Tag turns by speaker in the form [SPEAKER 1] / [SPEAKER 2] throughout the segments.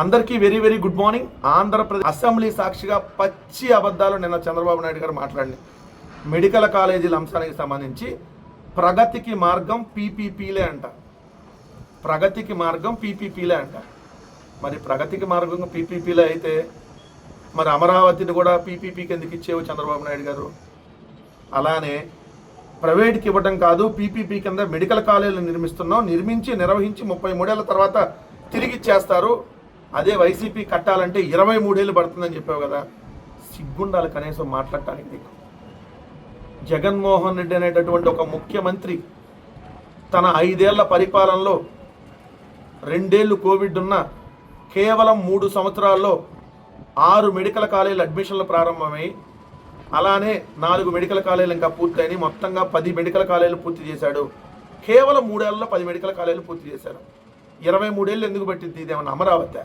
[SPEAKER 1] అందరికీ very very good morning. Andhra Pradesh assembly సాక్షిగా పచ్చి అబద్ధాలు నిన్న చంద్రబాబు నాయుడు గారు మాట్లాడింది మెడికల్ కాలేజీల అంశానికి సంబంధించి ప్రగతికి మార్గం పీపీపీలే అంట. ప్రగతికి మార్గం పీపీపీలే అంట. మరి ప్రగతికి మార్గం పీపీపీలే అయితే మరి అమరావతిని కూడా పీపీపీకి ఎందుకు ఇచ్చేవు చంద్రబాబు నాయుడు గారు? అలానే ప్రైవేట్కి ఇవ్వడం కాదు పీపీపీ కింద మెడికల్ కాలేజీలు నిర్మిస్తున్నాం నిర్మించి నిర్వహించి ముప్పై మూడేళ్ళ తర్వాత తిరిగి ఇచ్చేస్తారు. అదే వైసీపీ కట్టాలంటే ఇరవై మూడేళ్ళు పడుతుందని చెప్పావు కదా సిగ్గుండాలి కనీసం మాట్లాడటానికి నీకు. జగన్మోహన్ రెడ్డి అనేటటువంటి ఒక ముఖ్యమంత్రి తన ఐదేళ్ళ పరిపాలనలో రెండేళ్ళు కోవిడ్ ఉన్న కేవలం మూడు సంవత్సరాల్లో ఆరు మెడికల్ కాలేజీల అడ్మిషన్లు ప్రారంభమై అలానే నాలుగు మెడికల్ కాలేజీలు ఇంకా పూర్తయిని మొత్తంగా పది మెడికల్ కాలేజీలు పూర్తి చేశాడు. కేవలం మూడేళ్ళలో పది మెడికల్ కాలేజీలు పూర్తి చేశారు. ఇరవై మూడేళ్ళు ఎందుకు పట్టింది? ఇదేమన్నా అమరావతి?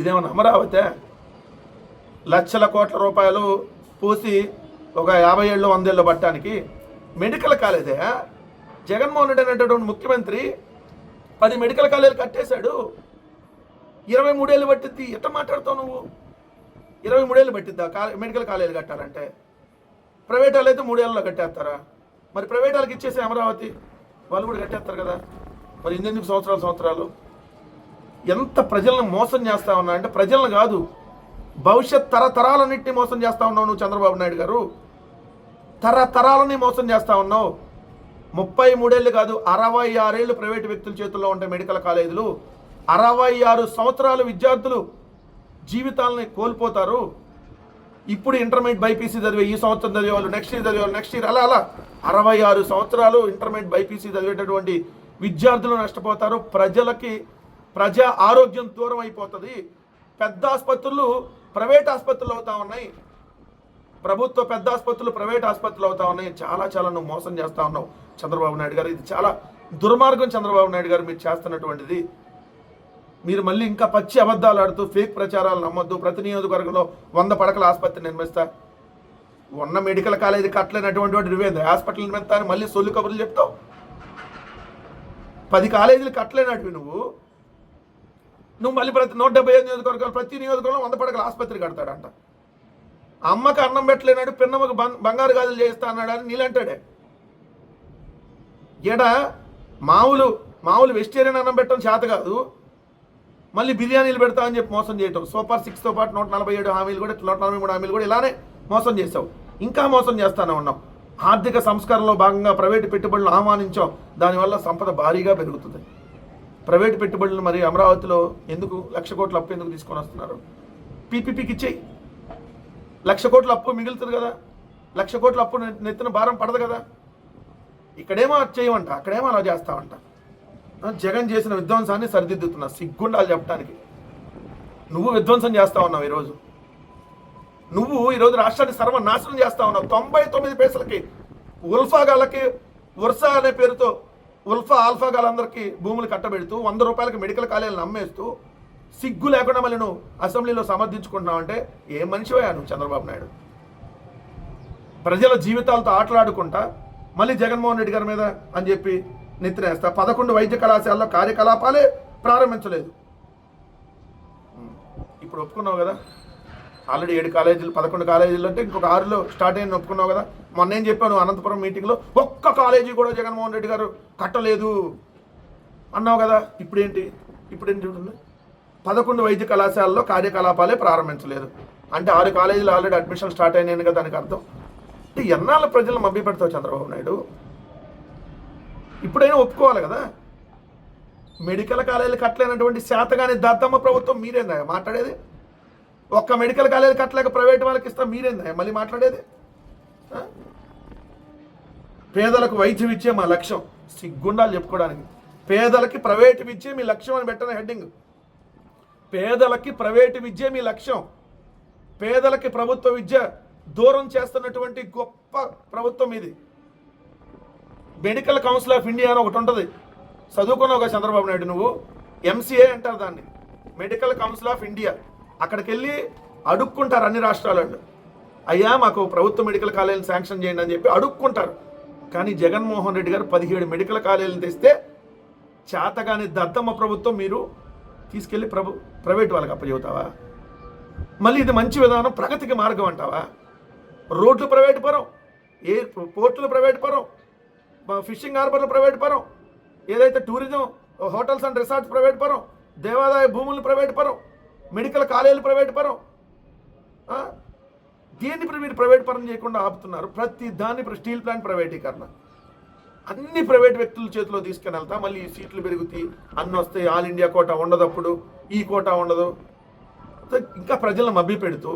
[SPEAKER 1] ఇదేమన్నా అమరావతి? లక్షల కోట్ల రూపాయలు పోసి ఒక యాభై ఏళ్ళు వందేళ్ళు పట్టడానికి మెడికల్ కాలేజే? జగన్మోహన్ రెడ్డి అనేటటువంటి ముఖ్యమంత్రి పది మెడికల్ కాలేజీలు కట్టేశాడు. ఇరవై మూడేళ్ళు పట్టిద్ది ఎట్ట మాట్లాడతావు నువ్వు? ఇరవై మూడేళ్ళు పట్టిద్దా? కాలే మెడికల్ కాలేజీలు కట్టాలంటే. ప్రైవేట్ వాళ్ళు అయితే మూడేళ్ళలో కట్టేస్తారా? మరి ప్రైవేట్ వాళ్ళకి ఇచ్చేసే అమరావతి వాళ్ళు కూడా కట్టేస్తారు కదా. మరి ఎన్నెన్ని సంవత్సరాలు సంవత్సరాలు? ఎంత ప్రజలను మోసం చేస్తా ఉన్నా అంటే ప్రజలను కాదు భవిష్యత్ తరతరాలన్నింటినీ మోసం చేస్తా ఉన్నావు నువ్వు చంద్రబాబు నాయుడు గారు. తరతరాలని మోసం చేస్తా ఉన్నావు. ముప్పై మూడేళ్ళు కాదు అరవై ఆరేళ్ళు ప్రైవేటు వ్యక్తుల చేతుల్లో ఉంటాయి మెడికల్ కాలేజీలు. అరవై ఆరు సంవత్సరాలు విద్యార్థులు జీవితాలని కోల్పోతారు. ఇప్పుడు ఇంటర్మీడియట్ బైపీసీ చదివే ఈ సంవత్సరం చదివే వాళ్ళు నెక్స్ట్ ఇయర్ చదివే వాళ్ళు నెక్స్ట్ ఇయర్ అలా అలా. అరవై ఆరు సంవత్సరాలు ఇంటర్మీడియట్ బైపీసీ చదివేటటువంటి విద్యార్థులు నష్టపోతారు ప్రజలకి ప్రజా ఆరోగ్యం దూరం అయిపోతుంది. పెద్ద ఆసుపత్రులు ప్రైవేట్ ఆసుపత్రులు అవుతా ఉన్నాయి. ప్రభుత్వ పెద్ద ఆసుపత్రులు ప్రైవేట్ ఆసుపత్రులు అవుతా ఉన్నాయి. చాలా చాలా నువ్వు మోసం చేస్తా ఉన్నావు చంద్రబాబు నాయుడు గారు. ఇది చాలా దుర్మార్గం చంద్రబాబు నాయుడు గారు మీరు చేస్తున్నటువంటిది. మీరు మళ్ళీ ఇంకా పచ్చి అబద్ధాలు ఆడుతూ ఫేక్ ప్రచారాలు నమ్మొద్దు. ప్రతి నియోజకవర్గంలో వంద పడకల ఆసుపత్రి నిర్మిస్తా. ఉన్న మెడికల్ కాలేజీ కట్టలేనటువంటి వాడు హాస్పిటల్ నిర్మిస్తా అని మళ్ళీ సొల్లు కబుర్లు చెప్తావు? పది కాలేజీలు కట్టలేనటివి నువ్వు. నువ్వు మళ్ళీ ప్రతి నూట డెబ్బై ఐదు నియోజకవర్గాలు ప్రతి నియోజకవర్గంలో వంద పడకల ఆసుపత్రి కడతాడంట. అమ్మకి అన్నం పెట్టలేనాడు పిన్నమ్మకు బం- బంగారు గాజులు చేస్తా అన్నాడు అని నీళ్ళంటాడే ఎడ? మామూలు మామూలు వెజిటేరియన్ అన్నం పెట్టడం చేత కాదు. మళ్ళీ బిర్యానీలు పెడతా అని చెప్పి మోసం చేయటం. సూపర్ సిక్స్తో పాటు నూట నలభై ఏడు హామీలు కూడా నూట నలభై మూడు హామీలు కూడా ఇలానే మోసం చేసావు ఇంకా మోసం చేస్తానే ఉన్నాం ఆర్థిక సంస్కరణలో భాగంగా ప్రైవేటు పెట్టుబడులు ఆహ్వానించాం. దానివల్ల సంపద భారీగా పెరుగుతుంది. ప్రైవేటు పెట్టుబడులు మరి అమరావతిలో ఎందుకు లక్ష కోట్ల అప్పు ఎందుకు తీసుకొని వస్తున్నారు? పీపీపీకి ఇచ్చేయి. లక్ష కోట్ల అప్పు మిగులుతుంది కదా. లక్ష కోట్ల అప్పు నెత్తిన భారం పడదు కదా. ఇక్కడేమో అది చేయమంట అక్కడేమో అలా చేస్తామంట. జగన్ చేసిన విధ్వంసాన్ని సరిదిద్దుతున్నా సిగ్గుండాలి చెప్పడానికి నువ్వు విధ్వంసం చేస్తా ఉన్నావు ఈరోజు. నువ్వు ఈరోజు రాష్ట్రాన్ని సర్వనాశనం చేస్తా ఉన్నావు. తొంభై తొమ్మిది పైసలకి ఉల్ఫా గాళ్ళకి ఉర్సా అనే పేరుతో ఉల్ఫా ఆల్ఫా గాలందరికీ భూములు కట్టబెడుతూ వంద రూపాయలకి మెడికల్ కాలేజీలను అమ్మేస్తూ సిగ్గు లేకుండా మళ్ళీ నువ్వు అసెంబ్లీలో సమర్థించుకుంటున్నావు అంటే ఏ మనిషివయ్యా నువ్వు చంద్రబాబు నాయుడు? ప్రజల జీవితాలతో ఆటలాడుకుంటా మళ్ళీ జగన్మోహన్ రెడ్డి గారి మీద అని చెప్పి నెత్తినేస్తా. పదకొండు వైద్య కళాశాలలో కార్యకలాపాలే ప్రారంభించలేదు. ఇప్పుడు ఒప్పుకున్నావు కదా? ఆల్రెడీ ఏడు కాలేజీలు పదకొండు కాలేజీలు అంటే ఇంకొక ఆరులో స్టార్ట్ అయ్యి ఒప్పుకున్నావు కదా. మొన్న ఏం చెప్పాను అనంతపురం మీటింగ్లో? ఒక్క కాలేజీ కూడా జగన్మోహన్ రెడ్డి గారు కట్టలేదు అన్నావు కదా. ఇప్పుడేంటి? ఇప్పుడేంటి చూడండి. పదకొండు వైద్య కళాశాలలో కార్యకలాపాలే ప్రారంభించలేదు. అంటే ఆరు కాలేజీలు ఆల్రెడీ అడ్మిషన్ స్టార్ట్ అయినాయని కదా దానికి అర్థం. అంటే ఎన్నాళ్ళ ప్రజలను మభ్యపెడతావు చంద్రబాబు నాయుడు? ఇప్పుడైనా ఒప్పుకోవాలి కదా. మెడికల్ కాలేజీలు కట్టలేనటువంటి శాతగాని దద్దమ్మ ప్రభుత్వం మీరేందా? మాట్లాడేది? ఒక్క మెడికల్ కాలేజీ కట్టలేక ప్రైవేట్ వాళ్ళకి ఇస్తాం మీరేందా మళ్ళీ మాట్లాడేది? పేదలకు వైద్యం ఇచ్చే మా లక్ష్యం. సిగ్గుండాలు చెప్పుకోవడానికి. పేదలకి ప్రైవేట్ విద్య మీ లక్ష్యం అని పెట్టిన హెడ్డింగ్. పేదలకి ప్రైవేటు విద్య మీ లక్ష్యం. పేదలకి ప్రభుత్వ విద్య దూరం చేస్తున్నటువంటి గొప్ప ప్రభుత్వం ఇది. మెడికల్ కౌన్సిల్ ఆఫ్ ఇండియా అని ఒకటి ఉంటుంది. చదువుకున్నావు చంద్రబాబు నాయుడు నువ్వు? ఎంసీఏ అంటారు దాన్ని. Medical council of India. అక్కడికి వెళ్ళి అడుక్కుంటారు అన్ని రాష్ట్రాలలో. అయ్యా మాకు ప్రభుత్వ మెడికల్ కాలేజీని శాంక్షన్ చేయండి అని చెప్పి అడుక్కుంటారు. కానీ జగన్మోహన్ రెడ్డి గారు పదిహేడు మెడికల్ కాలేజీలు తెస్తే చేతగాని దద్దమ్మ ప్రభుత్వం మీరు తీసుకెళ్ళి ప్రభు ప్రైవేట్ వాళ్ళకి అప్పచెబుతావా? మళ్ళీ ఇది మంచి విధానం ప్రగతికి మార్గం అంటావా? రోడ్లు ప్రైవేట్ పరం ఏ పోర్టులు ప్రైవేట్ పరం ఫిషింగ్ హార్బర్లు ప్రైవేట్ పరం ఏదైతే tourism hotels and resorts private పరం దేవాదాయ భూములు ప్రైవేట్ పరం మెడికల్ కాలేజీలు ప్రైవేట్ పరం. దేన్ని ఇప్పుడు మీరు ప్రైవేట్ పరం చేయకుండా ఆపుతున్నారు? ప్రతి దాన్ని ఇప్పుడు స్టీల్ ప్లాంట్ ప్రైవేటీకరణ. అన్ని ప్రైవేట్ వ్యక్తుల చేతిలో తీసుకుని వెళ్తా మళ్ళీ సీట్లు పెరుగుతాయి అన్ని వస్తాయి ఆల్ ఇండియా కోటా ఉండదు అప్పుడు ఈ కోటా ఉండదు. ఇంకా ప్రజలను మభ్య పెడుతూ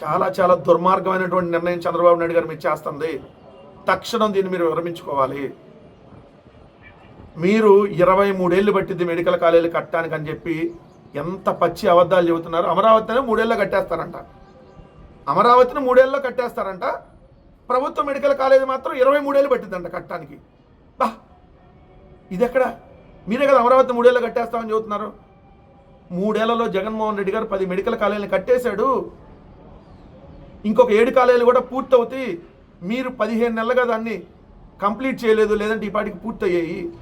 [SPEAKER 1] చాలా చాలా దుర్మార్గమైనటువంటి నిర్ణయం చంద్రబాబు నాయుడు గారు మీరు చేస్తుంది. తక్షణం దీన్ని మీరు విరమించుకోవాలి. మీరు ఇరవై మూడేళ్ళు పట్టింది మెడికల్ కాలేజీలు కట్టడానికి అని చెప్పి ఎంత పచ్చి అబద్ధాలు చెబుతున్నారు? అమరావతిని మూడేళ్ళలో కట్టేస్తారంట. అమరావతిని మూడేళ్ళలో కట్టేస్తారంట. ప్రభుత్వ మెడికల్ కాలేజీ మాత్రం ఇరవై మూడేళ్ళు పట్టిందంట కట్టడానికి. బా! ఇది ఎక్కడ మీరే కదా అమరావతి మూడేళ్ళు కట్టేస్తామని చెబుతున్నారు. మూడేళ్ళలో జగన్మోహన్ రెడ్డి గారు పది మెడికల్ కాలేజీని కట్టేశాడు. ఇంకొక ఏడు కాలేజీలు కూడా పూర్తవుతాయి. మీరు పదిహేను నెలలుగా దాన్ని కంప్లీట్ చేయలేదు లేదంటే ఈ పాటికి పూర్తయ్యాయి.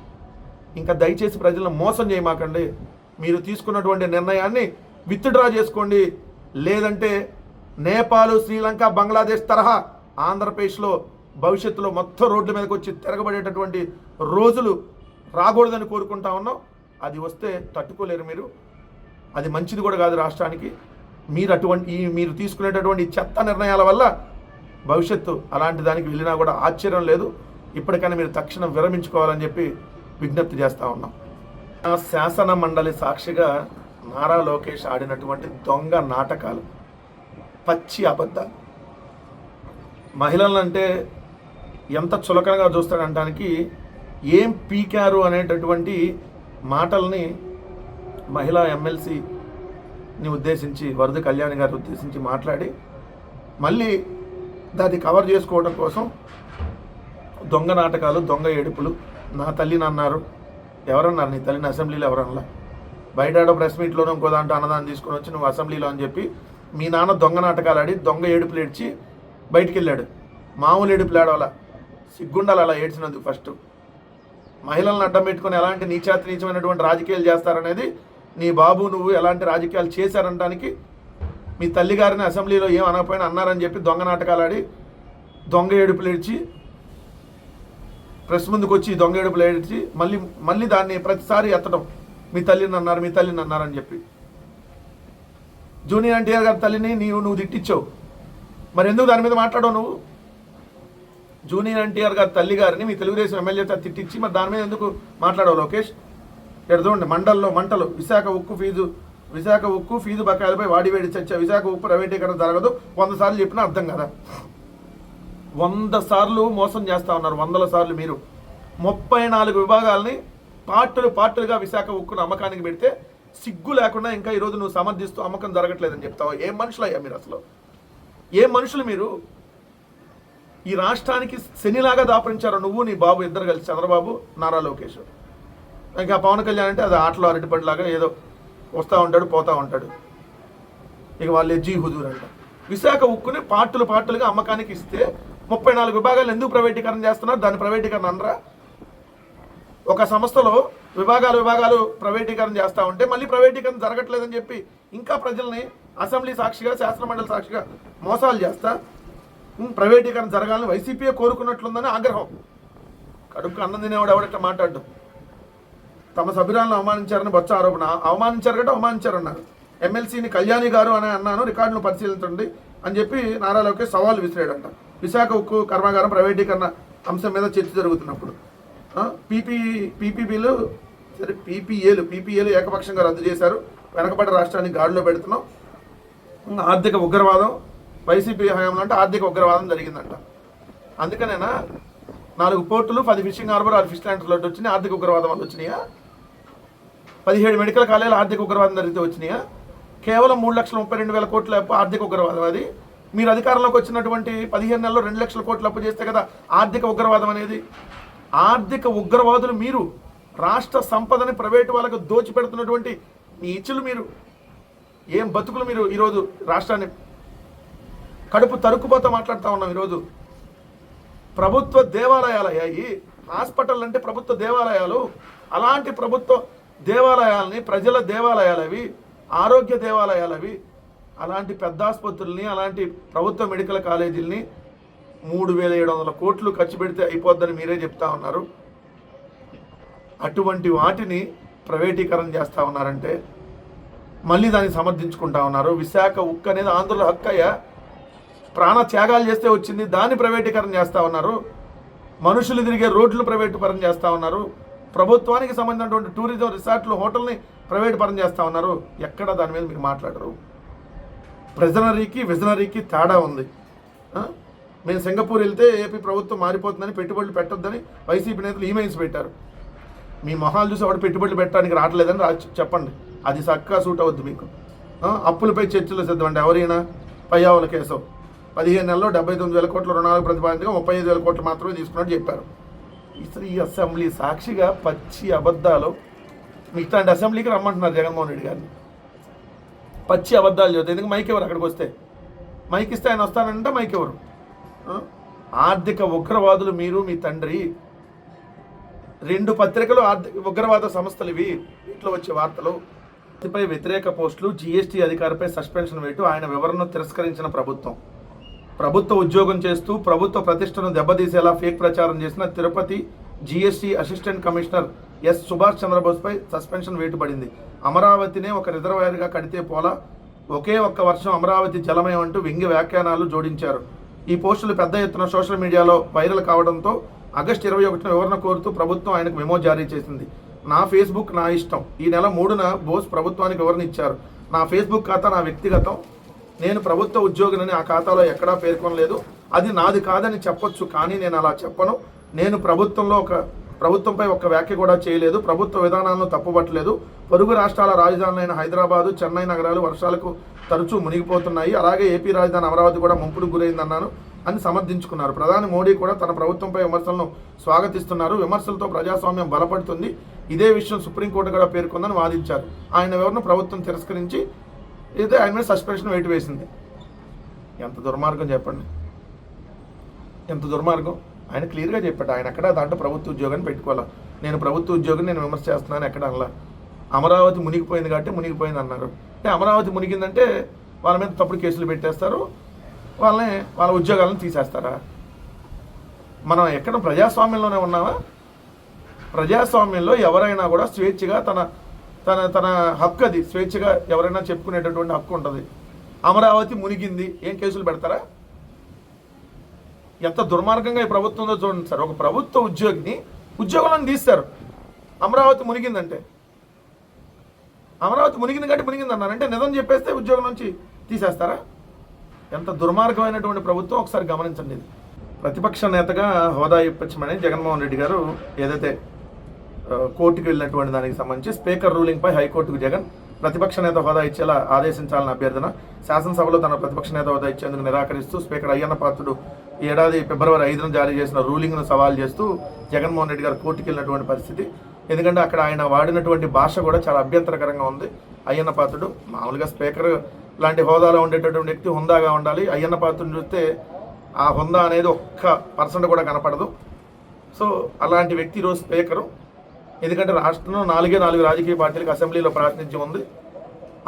[SPEAKER 1] ఇంకా దయచేసి ప్రజలను మోసం చేయమాకండి మీరు తీసుకున్నటువంటి నిర్ణయాన్ని విత్డ్రా చేసుకోండి. లేదంటే నేపాల్ శ్రీలంక బంగ్లాదేశ్ తరహా ఆంధ్రప్రదేశ్లో భవిష్యత్తులో మొత్తం రోడ్ల మీదకి వచ్చి తిరగబడేటటువంటి రోజులు రాకూడదని కోరుకుంటా ఉన్నాం. అది వస్తే తట్టుకోలేరు మీరు. అది మంచిది కూడా కాదు రాష్ట్రానికి. మీరు అటువంటి ఈ మీరు తీసుకునేటటువంటి చెత్త నిర్ణయాల వల్ల భవిష్యత్తు అలాంటి దానికి వెళ్ళినా కూడా ఆశ్చర్యం లేదు. ఇప్పటికైనా మీరు తక్షణం విరమించుకోవాలని చెప్పి విజ్ఞప్తి చేస్తూ ఉన్నాం. శాసన మండలి సాక్షిగా నారా లోకేష్ ఆడినటువంటి దొంగ నాటకాలు. పచ్చి అబద్ధాలు. మహిళలంటే ఎంత చులకనగా చూస్తాడంటానికి ఏం పీకారు అనేటటువంటి మాటల్ని మహిళా ఎమ్మెల్సీని ఉద్దేశించి వరద కళ్యాణ్ గారు ఉద్దేశించి మాట్లాడి మళ్ళీ దాన్ని కవర్ చేసుకోవడం కోసం దొంగ నాటకాలు దొంగ ఏడుపులు నా తల్లిని అన్నారు ఎవరన్నారు? నీ తల్లిని అసెంబ్లీలో ఎవరన్నా బయట ఆడో ప్రెస్ మీట్లోనూ ఇంకో దాంట్లో అన్నదాన్ని తీసుకొని వచ్చి నువ్వు అసెంబ్లీలో అని చెప్పి మీ నాన్న దొంగ నాటకాలు ఆడి దొంగ ఏడుపులు ఏడ్చి బయటికి వెళ్ళాడు మామూలు ఏడుపులు ఆడవాల సిగ్గుండాలి అలా ఏడ్చినందుకు ఫస్ట్. మహిళలను అడ్డం పెట్టుకొని ఎలాంటి నీచాతి నీచమైనటువంటి రాజకీయాలు చేస్తారనేది నీ బాబు నువ్వు ఎలాంటి రాజకీయాలు చేశారనడానికి మీ తల్లిగారిని అసెంబ్లీలో ఏం అనకపోయినా అన్నారని చెప్పి దొంగ నాటకాలు ఆడి దొంగ ఏడుపులు ఏడ్చి ప్రెస్ ముందుకు వచ్చి దొంగ ఏడుపులు ఏడ్చి మళ్ళీ మళ్ళీ దాన్ని ప్రతిసారి ఎత్తడం. మీ తల్లిని అన్నారు మీ తల్లిని అన్నారని చెప్పి. జూనియర్ ఎన్టీఆర్ గారి తల్లిని నీవు నువ్వు తిట్టించావు మరి ఎందుకు దాని మీద మాట్లాడవు నువ్వు? జూనియర్ ఎన్టీఆర్ గారి తల్లి గారిని మీ తెలుగుదేశం ఎమ్మెల్యే తిట్టించి మరి దాని మీద ఎందుకు మాట్లాడవు లోకేష్? ఇక్కడ చూడండి మండల్లో మంటలు విశాఖ ఉక్కు ఫీజు విశాఖ ఉక్కు ఫీజు బకాయిలపై వాడివేడి చర్చ విశాఖ ఉక్కు ప్రైవేటీకరణ జరగదు. వంద సార్లు చెప్పినా అర్థం కదా? వంద సార్లు మోసం చేస్తా ఉన్నారు వందల సార్లు మీరు. ముప్పై నాలుగు విభాగాలని పార్టులు పార్టులుగా విశాఖ ఉక్కును అమ్మకానికి పెడితే సిగ్గు లేకుండా ఇంకా ఈరోజు నువ్వు సమర్థిస్తూ అమ్మకం జరగట్లేదని చెప్తావు? ఏం మనుషులయ్యా మీరు అసలు? ఏ మనుషులు మీరు? ఈ రాష్ట్రానికి శనిలాగా దాపరించారు నువ్వు నీ బాబు ఇద్దరు కలిసి చంద్రబాబు నారా లోకేష్. ఇంకా పవన్ కళ్యాణ్ అంటే అది ఆటలో అరటిపడిలాగా ఏదో వస్తూ ఉంటాడు పోతూ ఉంటాడు. ఇక వాళ్ళు జీ హుదూర్ అంట. విశాఖ ఉక్కుని పార్టులు పార్టులుగా అమ్మకానికి ఇస్తే ముప్పై నాలుగు విభాగాలు ఎందుకు ప్రైవేటీకరణ చేస్తున్నారు? దాని ప్రైవేటీకరణ అనరా? ఒక సంస్థలో విభాగాలు విభాగాలు ప్రైవేటీకరణ చేస్తూ ఉంటే మళ్ళీ ప్రైవేటీకరణ జరగట్లేదని చెప్పి ఇంకా ప్రజల్ని అసెంబ్లీ సాక్షిగా శాసనమండలి సాక్షిగా మోసాలు చేస్తా ప్రైవేటీకరణ జరగాలని వైసీపీ కోరుకున్నట్లుందని ఆగ్రహం. కడుపుకు అన్నం తినేవాడు ఎవడట మాట్లాడడం? తమ సభ్యురాలను అవమానించారని బొత్స ఆరోపణ. అవమానించారు కంటే అవమానించారన్నారు. ఎమ్మెల్సీని కళ్యాణి గారు అని అన్నాను రికార్డును పరిశీలించండి అని చెప్పి నారా లోకేష్ సవాల్ విసిరాడంట. విశాఖ ఉక్కు కర్మాగారం ప్రైవేటీకరణ అంశం మీద చర్చ జరుగుతున్నప్పుడు పీపీ పీపీపీలు సరే పీపీఏలు పీపీఏలు ఏకపక్షంగా రద్దు చేశారు. వెనకబడ్డ రాష్ట్రాన్ని గాడిలో పెడుతున్నాం. ఆర్థిక ఉగ్రవాదం వైసీపీ హయాంలో అంటే ఆర్థిక ఉగ్రవాదం జరిగిందంట. అందుకనేనా నాలుగు పోర్టులు పది ఫిషింగ్ హార్బర్ ఆరు ఫిష్ ల్యాండ్స్లో లోటు వచ్చినాయి ఆర్థిక ఉగ్రవాదం వల్ల వచ్చినాయా? పదిహేడు మెడికల్ కాలేజీలు ఆర్థిక ఉగ్రవాదం జరిగితే వచ్చినాయా? కేవలం మూడు లక్షల ముప్పై రెండు వేల కోట్ల ఆర్థిక ఉగ్రవాదం అది. మీరు అధికారంలోకి వచ్చినటువంటి పదిహేను నెలల్లో రెండు లక్షల కోట్లు అప్పు చేస్తే కదా ఆర్థిక ఉగ్రవాదం అనేది? ఆర్థిక ఉగ్రవాదులు మీరు రాష్ట్ర సంపదని ప్రైవేటు వాళ్ళకు దోచిపెడుతున్నటువంటి మీ ఇచ్చులు మీరు. ఏం బతుకులు మీరు ఈరోజు రాష్ట్రాన్ని కడుపు తరుక్కుపోతా మాట్లాడుతూ ఉన్నాం ఈరోజు. ప్రభుత్వ దేవాలయాలు అయ్యాయి. హాస్పిటల్ అంటే ప్రభుత్వ దేవాలయాలు. అలాంటి ప్రభుత్వ దేవాలయాల్ని ప్రజల దేవాలయాలు అవి ఆరోగ్య దేవాలయాలు అవి అలాంటి పెద్ద ఆసుపత్రుల్ని అలాంటి ప్రభుత్వ మెడికల్ కాలేజీల్ని మూడు వేల ఏడు వందల కోట్లు ఖర్చు పెడితే అయిపోద్దని మీరే చెప్తా ఉన్నారు. అటువంటి వాటిని ప్రైవేటీకరణ చేస్తూ ఉన్నారంటే మళ్ళీ దాన్ని సమర్థించుకుంటా ఉన్నారు. విశాఖ ఉక్కు అనేది ఆంధ్రుల హక్కయ్య ప్రాణ త్యాగాలు చేస్తే వచ్చింది దాన్ని ప్రైవేటీకరణ చేస్తూ ఉన్నారు. మనుషులు తిరిగే రోడ్లు ప్రైవేటు పరం చేస్తూ ఉన్నారు. ప్రభుత్వానికి సంబంధించినటువంటి టూరిజం రిసార్ట్లు హోటల్ని ప్రైవేట్ పరం చేస్తూ ఉన్నారు. ఎక్కడ దాని మీద మీరు మాట్లాడరు. ప్రెజనరీకి విజనరీకి తేడా ఉంది. మేము సింగపూర్ వెళ్తే ఏపీ ప్రభుత్వం మారిపోతుందని పెట్టుబడులు పెట్టొద్దని వైసీపీ నేతలు ఈమెయిల్స్ పెట్టారు. మీ మొహాలు చూసి ఎవడు పెట్టుబడులు పెట్టడానికి రావట్లేదని రా చెప్పండి. అది చక్కగా సూట్ అవుద్ది మీకు. అప్పులపై చర్చలు సిద్ధమండి ఎవరైనా పయ్యావుల కేశవ్ పదిహేను నెలలో డెబ్బై తొమ్మిది వేల కోట్ల రుణాలకు ప్రతిపాదించగా ముప్పై ఐదు వేల కోట్లు మాత్రమే తీసుకున్నట్టు చెప్పారు. ఇసలు ఈ అసెంబ్లీ సాక్షిగా పచ్చి అబద్ధాలు మిగతా అసెంబ్లీకి రమ్మంటున్నారు జగన్మోహన్ రెడ్డి గారిని. పచ్చి అబద్ధాలు చదువుతాయి ఎందుకు? మైక్ ఎవరు అక్కడికి వస్తే? మైక్ ఇస్తే ఆయన వస్తానంటే మైక్ ఎవరు? ఆర్థిక ఉగ్రవాదులు మీరు మీ తండ్రి. రెండు పత్రికలు ఆర్థిక ఉగ్రవాద సంస్థలు ఇవి. వీటిలో వచ్చే వార్తలు. పై వ్యతిరేక పోస్టులు. జీఎస్టీ అధికారిపై సస్పెన్షన్ వేటు. ఆయన వివరణను తిరస్కరించిన ప్రభుత్వం. ప్రభుత్వ ఉద్యోగం చేస్తూ ప్రభుత్వ ప్రతిష్టను దెబ్బతీసేలా ఫేక్ ప్రచారం చేసిన Tirupati GST assistant commissioner S Subhash చంద్రబోస్పై suspension వేటు పడింది అమరావతినే ఒక రిజర్వాయర్గా కడితే పోలా? ఒకే ఒక్క వర్షం అమరావతి జలమయం అంటూ వ్యంగ్య వ్యాఖ్యానాలు జోడించారు. ఈ పోస్టులు పెద్ద ఎత్తున సోషల్ మీడియాలో వైరల్ కావడంతో ఆగస్టు ఇరవై ఒకటిన వివరణ కోరుతూ ప్రభుత్వం ఆయనకు మెమో జారీ చేసింది. నా ఫేస్బుక్ నా ఇష్టం. ఈ నెల మూడున బోస్ ప్రభుత్వానికి వివరణ ఇచ్చారు. నా ఫేస్బుక్ ఖాతా నా వ్యక్తిగతం. నేను ప్రభుత్వ ఉద్యోగినని ఆ ఖాతాలో ఎక్కడా పేర్కొనలేదు. అది నాది కాదని చెప్పొచ్చు కానీ నేను అలా చెప్పను. నేను ప్రభుత్వంలో ఒక ప్రభుత్వంపై ఒక్క వ్యాఖ్య కూడా చేయలేదు. ప్రభుత్వ విధానాలను తప్పుపట్టలేదు. పొరుగు రాష్ట్రాల రాజధానులైన హైదరాబాదు చెన్నై నగరాలు వర్షాలకు తరచూ మునిగిపోతున్నాయి. అలాగే ఏపీ రాజధాని అమరావతి కూడా ముంపుకు గురైందన్నాను అని సమర్థించుకున్నారు. ప్రధాని మోడీ కూడా తన ప్రభుత్వంపై విమర్శలను స్వాగతిస్తున్నారు. విమర్శలతో ప్రజాస్వామ్యం బలపడుతుంది. ఇదే విషయం సుప్రీంకోర్టు కూడా పేర్కొందని వాదించారు. ఆయన వివరణ ప్రభుత్వం తిరస్కరించి ఇదే ఆయన మీద సస్పెన్షన్ వేటు వేసింది. ఎంత దుర్మార్గం చెప్పండి. ఎంత దుర్మార్గం? ఆయన క్లియర్గా చెప్పాడు ఆయన ఎక్కడ దాంట్లో ప్రభుత్వ ఉద్యోగాన్ని పెట్టుకోవాలా? నేను ప్రభుత్వ ఉద్యోగం నేను విమర్శ చేస్తున్నాను ఎక్కడ అనలా? అమరావతి మునిగిపోయింది కాబట్టి మునిగిపోయింది అన్నారు. అంటే అమరావతి మునిగిందంటే వాళ్ళ మీద తప్పుడు కేసులు పెట్టేస్తారు వాళ్ళని వాళ్ళ ఉద్యోగాలను తీసేస్తారా? మనం ఎక్కడ ప్రజాస్వామ్యంలోనే ఉన్నామా? ప్రజాస్వామ్యంలో ఎవరైనా కూడా స్వేచ్ఛగా తన తన తన హక్కు అది స్వేచ్ఛగా ఎవరైనా చెప్పుకునేటటువంటి హక్కు ఉంటుంది. అమరావతి మునిగింది ఏం కేసులు పెడతారా? ఎంత దుర్మార్గంగా ఈ ప్రభుత్వంలో చూడండి సార్. ఒక ప్రభుత్వ ఉద్యోగిని ఉద్యోగంలో తీస్తారు. అమరావతి మునిగిందంటే. అమరావతి మునిగింది కాబట్టి మునిగింది అన్నారు అంటే నిజం చెప్పేస్తే ఉద్యోగం నుంచి తీసేస్తారా? ఎంత దుర్మార్గమైనటువంటి ప్రభుత్వం ఒకసారి గమనించండి ఇది. ప్రతిపక్ష నేతగా హోదా ఇప్పించమని జగన్మోహన్ రెడ్డి గారు ఏదైతే కోర్టుకు వెళ్ళినటువంటి దానికి సంబంధించి స్పీకర్ రూలింగ్పై హైకోర్టుకు జగన్ ప్రతిపక్ష నేత హోదా ఇచ్చేలా ఆదేశించాలని అభ్యర్థన శాసనసభలో తన ప్రతిపక్ష నేత హోదా ఇచ్చేందుకు నిరాకరిస్తూ స్పీకర్ అయ్యన్న పాత్రుడు ఈ ఏడాది ఫిబ్రవరి ఐదున జారీ చేసిన రూలింగ్ను సవాల్ చేస్తూ జగన్మోహన్ రెడ్డి గారు కోర్టుకు వెళ్ళినటువంటి పరిస్థితి. ఎందుకంటే అక్కడ ఆయన వాడినటువంటి భాష కూడా చాలా అభ్యంతరకరంగా ఉంది. అయ్యన్న పాత్రుడు మామూలుగా స్పీకర్ లాంటి హోదాలో ఉండేటటువంటి వ్యక్తి హుందాగా ఉండాలి. అయ్యన్న పాత్రుడిని చూస్తే ఆ హుందా అనేది ఒక్క పర్సెంట్ కూడా కనపడదు. సో అలాంటి వ్యక్తి ఈరోజు స్పీకరు. ఎందుకంటే రాష్ట్రంలో నాలుగే నాలుగు రాజకీయ పార్టీలకు అసెంబ్లీలో ప్రాతినిధ్యం ఉంది.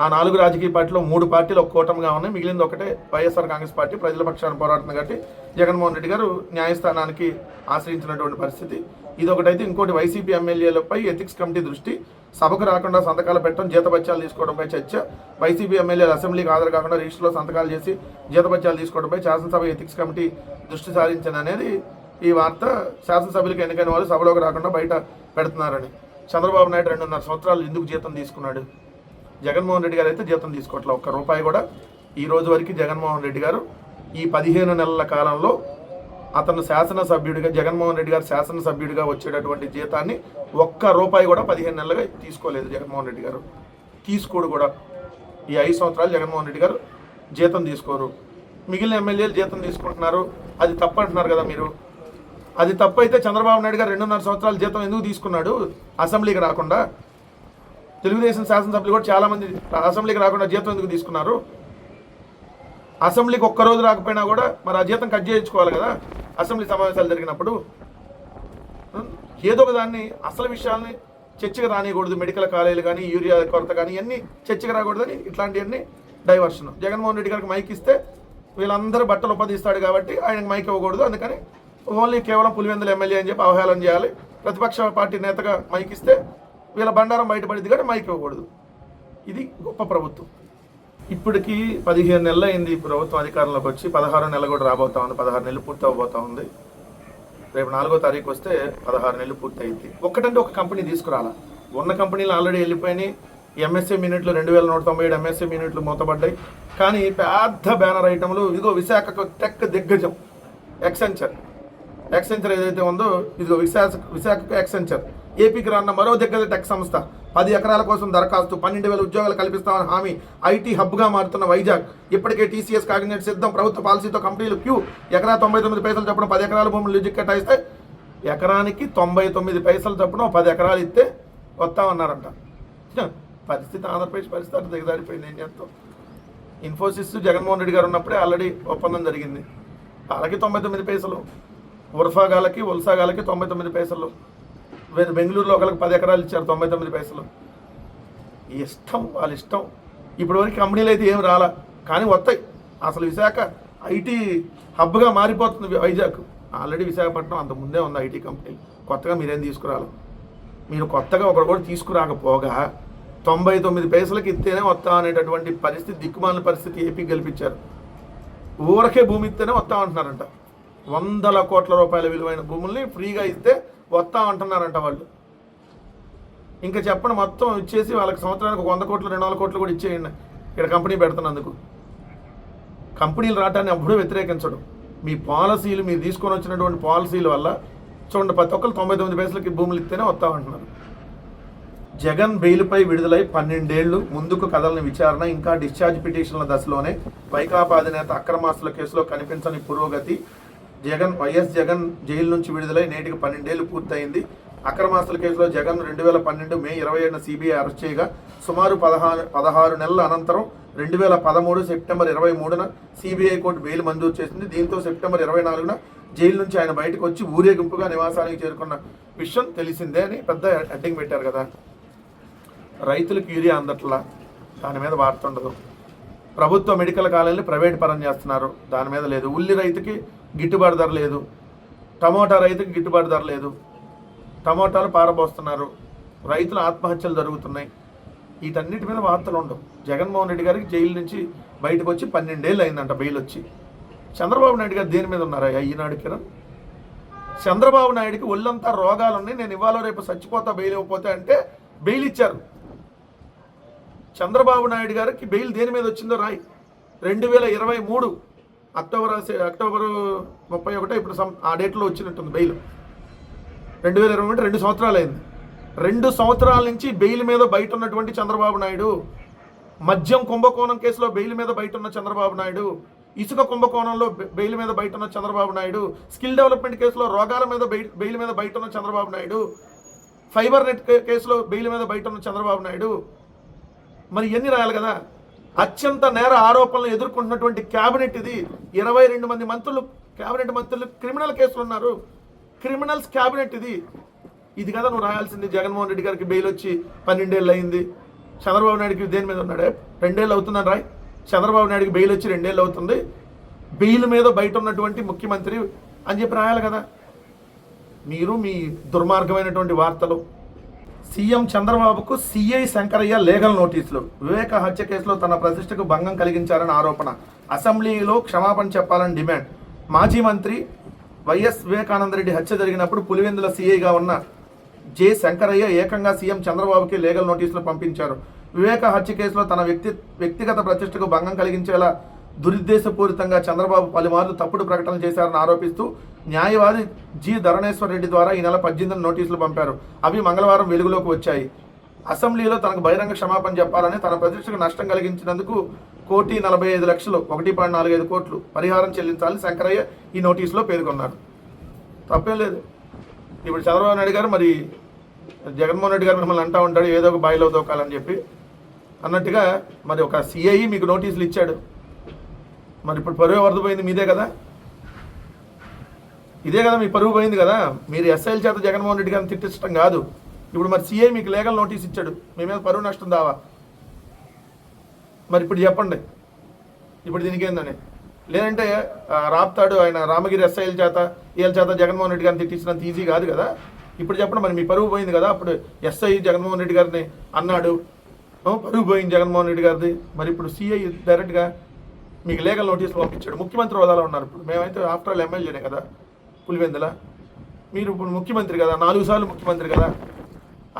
[SPEAKER 1] ఆ నాలుగు రాజకీయ పార్టీలో మూడు పార్టీలు ఒక కూటమిగా ఉన్నాయి. మిగిలింది ఒకటే వైఎస్ఆర్ కాంగ్రెస్ పార్టీ. ప్రజల పక్షాన్ని పోరాడుతుంది కాబట్టి జగన్మోహన్ రెడ్డి గారు న్యాయస్థానానికి ఆశ్రయించినటువంటి పరిస్థితి. ఇది ఒకటైతే ఇంకోటి వైసీపీ ఎమ్మెల్యేలపై ఎథిక్స్ కమిటీ దృష్టి. సభకు రాకుండా సంతకాలు పెట్టడం జీతబత్యాలు తీసుకోవడంపై చర్చ. వైసీపీ ఎమ్మెల్యేలు అసెంబ్లీకి హాజరు కాకుండా రిజిస్టర్లో సంతకాలు చేసి జీతబత్యాలు తీసుకోవడంపై శాసనసభ ఎథిక్స్ కమిటీ దృష్టి సారించింది అనేది ఈ వార్త. శాసనసభ్యులకు ఎన్నికైన వాళ్ళు సభలోకి రాకుండా బయట పెడుతున్నారని. చంద్రబాబు నాయుడు రెండున్నర సంవత్సరాలు ఎందుకు జీతం తీసుకున్నాడు? జగన్మోహన్ రెడ్డి గారు అయితే జీతం తీసుకోవట్లే ఒక్క రూపాయి కూడా. ఈ రోజు వరకు జగన్మోహన్ రెడ్డి గారు ఈ పదిహేను నెలల కాలంలో అతను శాసనసభ్యుడిగా జగన్మోహన్ రెడ్డి గారు శాసనసభ్యుడిగా వచ్చేటటువంటి జీతాన్ని ఒక్క రూపాయి కూడా పదిహేను నెలలుగా తీసుకోలేదు జగన్మోహన్ రెడ్డి గారు. తీసుకోడు కూడా. ఈ ఐదు సంవత్సరాలు జగన్మోహన్ రెడ్డి గారు జీతం తీసుకోరు. మిగిలిన ఎమ్మెల్యేలు జీతం తీసుకుంటున్నారు. అది తప్పు అంటున్నారు కదా మీరు. అది తప్పు అయితే చంద్రబాబు నాయుడు గారు రెండున్నర సంవత్సరాలు జీతం ఎందుకు తీసుకున్నాడు? అసెంబ్లీకి రాకుండా. తెలుగుదేశం శాసనసభ్యులు కూడా చాలామంది అసెంబ్లీకి రాకుండా జీతం ఎందుకు తీసుకున్నారు? అసెంబ్లీకి ఒక్క రోజు రాకపోయినా కూడా మరి ఆ జీతం కట్ చేయించుకోవాలి కదా? అసెంబ్లీ సమావేశాలు జరిగినప్పుడు. ఏదో ఒక దాన్ని అసలు విషయాల్ని చర్చకు రానియకూడదు. మెడికల్ కాలేజీలు కానీ యూరియా కొరత కానీ ఇవన్నీ చర్చకు రాకూడదని ఇట్లాంటివన్నీ డైవర్షన్. జగన్మోహన్ రెడ్డి గారికి మైక్ ఇస్తే వీళ్ళందరూ బట్టలు ఉపదిస్తాడు కాబట్టి ఆయనకు మైక్ ఇవ్వకూడదు. అందుకని ఓన్లీ కేవలం పులివెందుల ఎమ్మెల్యే అని చెప్పి అవహేళన చేయాలి. ప్రతిపక్ష పార్టీ నేతగా మైక్ ఇస్తే వీళ్ళ బండారం బయటపడింది కానీ మైక్ ఇవ్వకూడదు. ఇది గొప్ప ప్రభుత్వం. ఇప్పటికి పదిహేను నెలలు అయింది ఈ ప్రభుత్వం అధికారంలోకి వచ్చి పదహారు నెలలు కూడా రాబోతా ఉంది పదహారు నెలలు పూర్తి అవబోతా ఉంది. రేపు నాలుగో తారీఖు వస్తే పదహారు నెలలు పూర్తి అయింది ఒక్కటంటే ఒక కంపెనీ తీసుకురాలా. ఉన్న కంపెనీలు ఆల్రెడీ వెళ్ళిపోయినాయి. ఎంఎస్ఏ మినిట్లు రెండు వేల నూట తొంభై ఏడు ఎంఎస్ఏ మినిట్లు మూతపడ్డాయి. కానీ పెద్ద బ్యానర్ ఐటమ్లు ఇదిగో విశాఖకు టెక్ దిగ్గజం ఎక్సెంచర్ ఎక్సెంచర్ ఏదైతే ఉందో ఇదిగో విశాఖ విశాఖకు ఎక్సెంచర్ ఏపీకి రాన్న మరో దగ్గర టెక్ సంస్థ. పది ఎకరాల కోసం దరఖాస్తు పన్నెండు వేల ఉద్యోగాలు కల్పిస్తామని హామీ ఐటీ హబ్గా మారుతున్న వైజాగ్. ఇప్పటికే టీసీఎస్ కాకినాడ సిద్ధం ప్రభుత్వ పాలసీతో కంపెనీలు క్యూ. ఎకరా తొంభై తొమ్మిది పైసలు చొప్పున పది ఎకరాల భూములు లిజు కేటాయిస్తే ఎకరానికి తొంభై తొమ్మిది పైసలు చొప్పున పది ఎకరాలు ఇస్తే వస్తామన్నారంట. పరిస్థితి ఆంధ్రప్రదేశ్ పరిస్థితి అంటే దిగజారిపోయింది ఏం చేస్తాం? ఇన్ఫోసిస్ జగన్మోహన్ రెడ్డి గారు ఉన్నప్పుడే ఆల్రెడీ ఒప్పందం జరిగింది. వాళ్ళకి తొంభై తొమ్మిది పైసలు ఉర్ఫాగాలకి ఉల్సాగాలకి తొంభై తొమ్మిది పైసలు. బెంగళూరులో ఒకరికి పది ఎకరాలు ఇచ్చారు తొంభై తొమ్మిది పైసలు. ఇష్టం వాళ్ళ ఇష్టం. ఇప్పటి వరకు కంపెనీలు అయితే ఏం రాలా కానీ వస్తాయి అసలు విశాఖ ఐటీ హబ్గా మారిపోతుంది వైజాగ్. ఆల్రెడీ విశాఖపట్నం అంత ముందే ఉంది ఐటీ కంపెనీలు. కొత్తగా మీరేం తీసుకురాలి? మీరు కొత్తగా ఒకరు కూడా తీసుకురాకపోగా తొంభై తొమ్మిది పైసలకి ఇస్తేనే వస్తాం అనేటటువంటి పరిస్థితి దిక్కుమాలిన పరిస్థితి ఏపీ గెలిపించారు. ఊరకే భూమి ఇస్తేనే వస్తాం అంటున్నారంట. వందల కోట్ల రూపాయల విలువైన భూముల్ని ఫ్రీగా ఇస్తే వస్తాం అంటున్నారంట వాళ్ళు. ఇంకా చెప్పండి మొత్తం ఇచ్చేసి వాళ్ళకి సంవత్సరానికి ఒక వంద కోట్లు రెండు వందల కోట్లు కూడా ఇచ్చేయండి. ఇక్కడ కంపెనీ పెడుతున్నందుకు. కంపెనీలు రావటాన్ని ఎప్పుడూ వ్యతిరేకించడం. మీ పాలసీలు మీరు తీసుకొని వచ్చినటువంటి పాలసీల వల్ల చూడండి ప్రతి ఒక్కరు తొంభై తొమ్మిది పైసలకి భూములు ఇస్తేనే వస్తామంటున్నారు జగన్ బెయిల్పై విడుదలై పన్నెండేళ్ళు ముందుకు కదలని విచారణ ఇంకా డిశ్చార్జ్ పిటిషన్ల దశలోనే వైకాపా అధినేత అక్రమాస్తుల కేసులో కనిపించని పురోగతి జగన్ వైఎస్ జగన్ జైలు నుంచి విడుదలై నేటికి పన్నెండేళ్ళు పూర్తయింది. అక్రమాస్తుల కేసులో జగన్ రెండు వేల పన్నెండు మే ఇరవై ఏడున సిబిఐ అరెస్ట్ చేయగా సుమారు పదహారు పదహారు నెలల అనంతరం రెండు వేల పదమూడు సెప్టెంబర్ ఇరవై మూడున సిబిఐ కోర్టు బెయిల్ మంజూరు చేసింది. దీంతో సెప్టెంబర్ ఇరవై నాలుగున జైలు నుంచి ఆయన బయటకు వచ్చి ఊరేగింపుగా నివాసానికి చేరుకున్న విషయం తెలిసిందే అని పెద్ద హెడ్డింగ్ పెట్టారు కదా. రైతులకు యూరియా అందట్లా? దాని మీద వార్త ఉండదు. ప్రభుత్వ మెడికల్ కాలేజీని ప్రైవేట్ పరం చేస్తున్నారు. దాని మీద లేదు. ఉల్లి రైతుకి గిట్టుబాటు ధర లేదు. టమోటా రైతుకి గిట్టుబాటు ధర లేదు. టమోటాలు పారబోస్తున్నారు. రైతుల ఆత్మహత్యలు జరుగుతున్నాయి. వీటన్నిటి మీద వార్తలు ఉండవు. జగన్మోహన్ రెడ్డి గారికి జైలు నుంచి బయటకు వచ్చి పన్నెండేళ్ళు అయిందంట బెయిల్ వచ్చి చంద్రబాబు నాయుడు గారు దేని మీద ఉన్నారా ఈనాడు కిరణ్? చంద్రబాబు నాయుడికి ఒళ్ళంతా రోగాలు ఉన్నాయి నేను ఇవాళ రేపు చచ్చిపోతా బెయిల్ ఇవ్వకపోతే అంటే బెయిల్ ఇచ్చారు. చంద్రబాబు నాయుడు గారికి బెయిల్ దేని మీద వచ్చిందో రాయి. రెండు వేల ఇరవై మూడు అక్టోబర్ అక్టోబర్ ముప్పై ఒకటో ఇప్పుడు సం ఆ డేట్లో వచ్చినట్టుంది బెయిల్. రెండు వేల ఇరవై మూడు రెండు సంవత్సరాలు అయింది రెండు సంవత్సరాల నుంచి బెయిల్ మీద బయట ఉన్నటువంటి చంద్రబాబు నాయుడు మద్యం కుంభకోణం కేసులో బెయిల్ మీద బయట ఉన్న చంద్రబాబు నాయుడు ఇసుక కుంభకోణంలో బెయిల్ మీద బయట ఉన్న చంద్రబాబు నాయుడు స్కిల్ డెవలప్మెంట్ కేసులో రోగాల మీద బెయిల్ మీద బయట ఉన్న చంద్రబాబు నాయుడు ఫైబర్ నెట్ కేసులో బెయిల్ మీద బయట ఉన్న చంద్రబాబు నాయుడు. మరి ఎన్ని రాయాలి కదా? అత్యంత నేర ఆరోపణలు ఎదుర్కొంటున్నటువంటి క్యాబినెట్ ఇది. ఇరవై రెండు మంది మంత్రులు క్యాబినెట్ మంత్రులు క్రిమినల్ కేసులు ఉన్నారు. క్రిమినల్స్ క్యాబినెట్ ఇది. ఇది కదా నువ్వు రాయాల్సింది. జగన్మోహన్ రెడ్డి గారికి బెయిల్ వచ్చి పన్నెండేళ్ళు అయింది. చంద్రబాబు నాయుడికి దేని మీద ఉన్నాడే? రెండేళ్ళు అవుతుందని రాయ్. చంద్రబాబు నాయుడుకి బెయిల్ వచ్చి రెండేళ్ళు అవుతుంది. బెయిల్ మీద బయట ఉన్నటువంటి ముఖ్యమంత్రి అని చెప్పి రాయాలి కదా. మీరు మీ దుర్మార్గమైనటువంటి వార్తలు సీఎం చంద్రబాబుకు సిఐ శంకరయ్య లీగల్ నోటీసులు. వివేక హత్య కేసులో తన ప్రతిష్టకు భంగం కలిగించారని ఆరోపణ. అసెంబ్లీలో క్షమాపణ చెప్పాలని డిమాండ్. మాజీ మంత్రి వైఎస్ వివేకానందరెడ్డి హత్య జరిగినప్పుడు పులివెందుల సీఐగా ఉన్న జె శంకరయ్య ఏకంగా సీఎం చంద్రబాబుకి లీగల్ నోటీసులు పంపించారు. వివేక హత్య కేసులో తన వ్యక్తి వ్యక్తిగత ప్రతిష్టకు భంగం కలిగించేలా దురుద్దేశపూరితంగా చంద్రబాబు పలుమార్లు తప్పుడు ప్రకటనలు చేశారని ఆరోపిస్తూ న్యాయవాది జి ధరణేశ్వర్ రెడ్డి ద్వారా ఈ నెల పద్దెనిమిది నోటీసులు పంపారు. అవి మంగళవారం వెలుగులోకి వచ్చాయి. అసెంబ్లీలో తనకు బహిరంగ క్షమాపణ చెప్పాలని తన ప్రతిష్టకు నష్టం కలిగించినందుకు కోటి నలభై ఐదు లక్షలు ఒకటి పాయింట్ నాలుగైదు కోట్లు పరిహారం చెల్లించాలని శంకరయ్య ఈ నోటీసులో పేర్కొన్నారు. తప్పేం లేదు. ఇప్పుడు చంద్రబాబు నాయుడు గారు మరి జగన్మోహన్ రెడ్డి గారు మిమ్మల్ని అంటా ఉంటాడు ఏదో ఒక బాయిలో దోకాలని చెప్పి. అన్నట్టుగా మరి ఒక సిఐ మీకు నోటీసులు ఇచ్చాడు. మరి ఇప్పుడు పరువే వరదపోయింది పోయింది మీదే కదా. ఇదే కదా మీ పరువు పోయింది కదా. మీరు ఎస్ఐల చేత జగన్మోహన్ రెడ్డి గారిని తిట్టించడం కాదు. ఇప్పుడు మరి సీఏ మీకు లీగల్ నోటీస్ ఇచ్చాడు. మీ మీద పరువు నష్టం దావా? మరి ఇప్పుడు చెప్పండి. ఇప్పుడు దీనికి ఏందని? లేదంటే రాప్తాడు ఆయన రామగిరి ఎస్ఐల చేత వీళ్ళ చేత జగన్మోహన్ రెడ్డి గారిని తిట్టించినంత ఈజీ కాదు కదా. ఇప్పుడు చెప్పండి మరి మీ పరువు పోయింది కదా. అప్పుడు ఎస్ఐ జగన్మోహన్ రెడ్డి గారిని అన్నాడు. పరువు పోయింది జగన్మోహన్ రెడ్డి గారిది. మరి ఇప్పుడు సిఐ డైరెక్ట్గా మీకు లీగల్ నోటీస్ పంపించాడు. ముఖ్యమంత్రి హోదాలో ఉన్నారు ఇప్పుడు. మేమైతే ఆఫ్టర్ ఆల్ ఎమ్మెల్యేనే కదా. పులివెందుల? మీరు ఇప్పుడు ముఖ్యమంత్రి కదా నాలుగు సార్లు ముఖ్యమంత్రి కదా.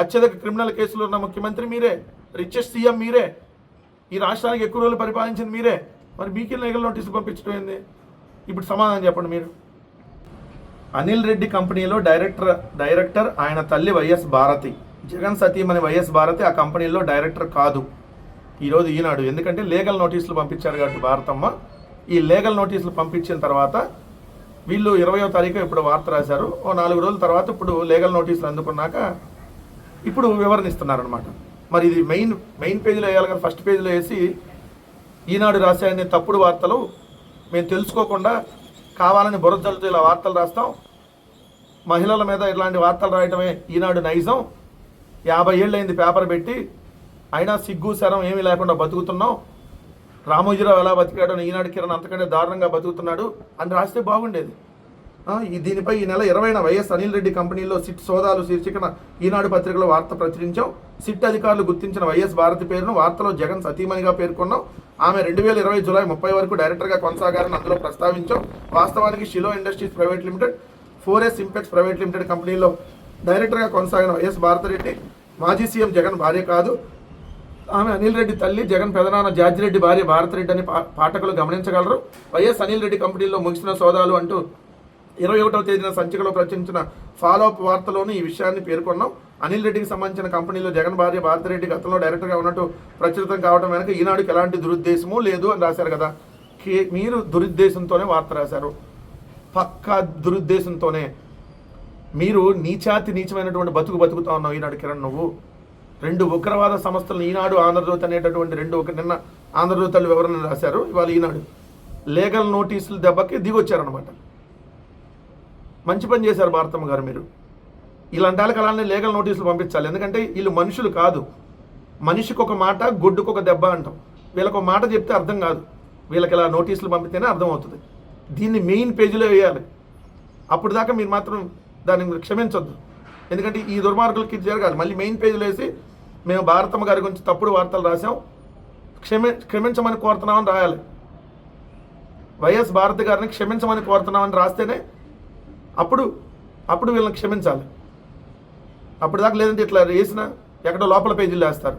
[SPEAKER 1] అత్యధిక క్రిమినల్ కేసులు ఉన్న ముఖ్యమంత్రి మీరే రిచెస్ట్ సీఎం మీరే. ఈ రాష్ట్రానికి ఎక్కువ రోజులు పరిపాలించింది మీరే. మరి మీకే లీగల్ నోటీసులు పంపించడం ఏంది? ఇప్పుడు సమాధానం చెప్పండి మీరు. అనిల్ రెడ్డి కంపెనీలో డైరెక్టర్ డైరెక్టర్ ఆయన తల్లి వైఎస్ భారతి. జగన్ సతీమణి వైఎస్ భారతి ఆ కంపెనీలో డైరెక్టర్ కాదు. ఈరోజు ఈనాడు. ఎందుకంటే లీగల్ నోటీసులు పంపించారు కాబట్టి భారతమ్మ. ఈ లీగల్ నోటీసులు పంపించిన తర్వాత వీళ్ళు ఇరవయో తారీఖు ఇప్పుడు వార్త రాశారు. ఓ నాలుగు రోజుల తర్వాత ఇప్పుడు లీగల్ నోటీసులు అందుకున్నాక ఇప్పుడు వివరణిస్తున్నారనమాట మరి ఇది మెయిన్ మెయిన్ పేజీలో వేయాలి ఫస్ట్ పేజీలో వేసి ఈనాడు రాశాయని తప్పుడు వార్తలు మేము తెలుసుకోకుండా కావాలని బురదలతో ఇలా వార్తలు రాస్తాం. మహిళల మీద ఇలాంటి వార్తలు రాయటమే ఈనాడు నైజం. యాభై ఏళ్ళైంది పేపర్ పెట్టి అయినా సిగ్గు శరం ఏమీ లేకుండా బతుకుతున్నాం. రామోజీరావు ఎలా బతికాడో ఈనాడు కిరణ్ అంతకంటే దారుణంగా బతుకుతున్నాడు అని రాస్తే బాగుండేది. ఈ దీనిపై ఈ నెల ఇరవైన వైఎస్ అనిల్ రెడ్డి కంపెనీలో సిట్ సోదాలు శీర్షికన ఈనాడు పత్రికలో వార్త ప్రచురించాం సిట్ అధికారులు గుర్తించిన వైఎస్ భారతి పేరును వార్తలో జగన్ సతీమణిగా పేర్కొన్నాం ఆమె రెండు వేల ఇరవై జూలై ముప్పై వరకు డైరెక్టర్గా కొనసాగారని అందులో ప్రస్తావించాం వాస్తవానికి Shilo industries private limited four S Impex private limited కంపెనీలో డైరెక్టర్గా కొనసాగిన వైఎస్ భారతిరెడ్డి మాజీ సీఎం జగన్ భార్య కాదు. ఆమె అనిల్ రెడ్డి తల్లి జగన్ పెదనాన్న జార్జిరెడ్డి భార్య భారతిరెడ్డి అని పాఠకులు గమనించగలరు. వైఎస్ అనిల్ రెడ్డి కంపెనీలో ముగిసిన సోదాలు అంటూ ఇరవై ఒకటవ తేదీన సంచికలో ప్రచురించిన ఫాలో అప్ వార్తలోని ఈ విషయాన్ని పేర్కొన్నాం. అనిల్ రెడ్డికి సంబంధించిన కంపెనీలో జగన్ భార్య భారతిరెడ్డి గతంలో డైరెక్టర్గా ఉన్నట్టు ప్రచురితం కావడం వెనక ఈనాడుకి ఎలాంటి దురుద్దేశము లేదు అని రాశారు కదా. కే మీరు దురుద్దేశంతోనే వార్త రాశారు. పక్కా దురుద్దేశంతోనే. మీరు నీచాతి నీచమైనటువంటి బతుకు బతుకుతా ఉన్నావు ఈనాడు కిరణ్ నువ్వు. రెండు ఉగ్రవాద సంస్థలు ఈనాడు ఆంధ్రజ్యోతి అనేటటువంటి రెండు ఒక నిన్న ఆంధ్రజ్యోతులు వివరణ రాశారు? ఇవాళ ఈనాడు. లీగల్ నోటీసులు దెబ్బకి దిగొచ్చారనమాట మంచి పని చేశారు భారతమ్మ గారు మీరు. ఇలాంటి వాళ్ళకి అలానే లీగల్ నోటీసులు పంపించాలి. ఎందుకంటే వీళ్ళు మనుషులు కాదు. మనిషికి ఒక మాట గొడ్డుకు ఒక దెబ్బ అంటాం. వీళ్ళకి ఒక మాట చెప్తే అర్థం కాదు. వీళ్ళకి ఇలా నోటీసులు పంపితేనే అర్థమవుతుంది. దీన్ని మెయిన్ పేజీలో వేయాలి. అప్పుడు దాకా మీరు మాత్రం దాన్ని క్షమించొద్దు. ఎందుకంటే ఈ దుర్మార్గులకి ఇది జరగాలి. మళ్ళీ మెయిన్ పేజీలో వేసి మేము భారతమ్మ గారి గురించి తప్పుడు వార్తలు రాసాం క్షమి క్షమించమని కోరుతున్నామని రాయాలి. వైఎస్ భారతి గారిని క్షమించమని కోరుతున్నామని రాస్తేనే అప్పుడు అప్పుడు వీళ్ళని క్షమించాలి. అప్పుడు దాకా లేదంటే ఇట్లా వేసిన ఎక్కడో లోపల పేజీలు వేస్తారు.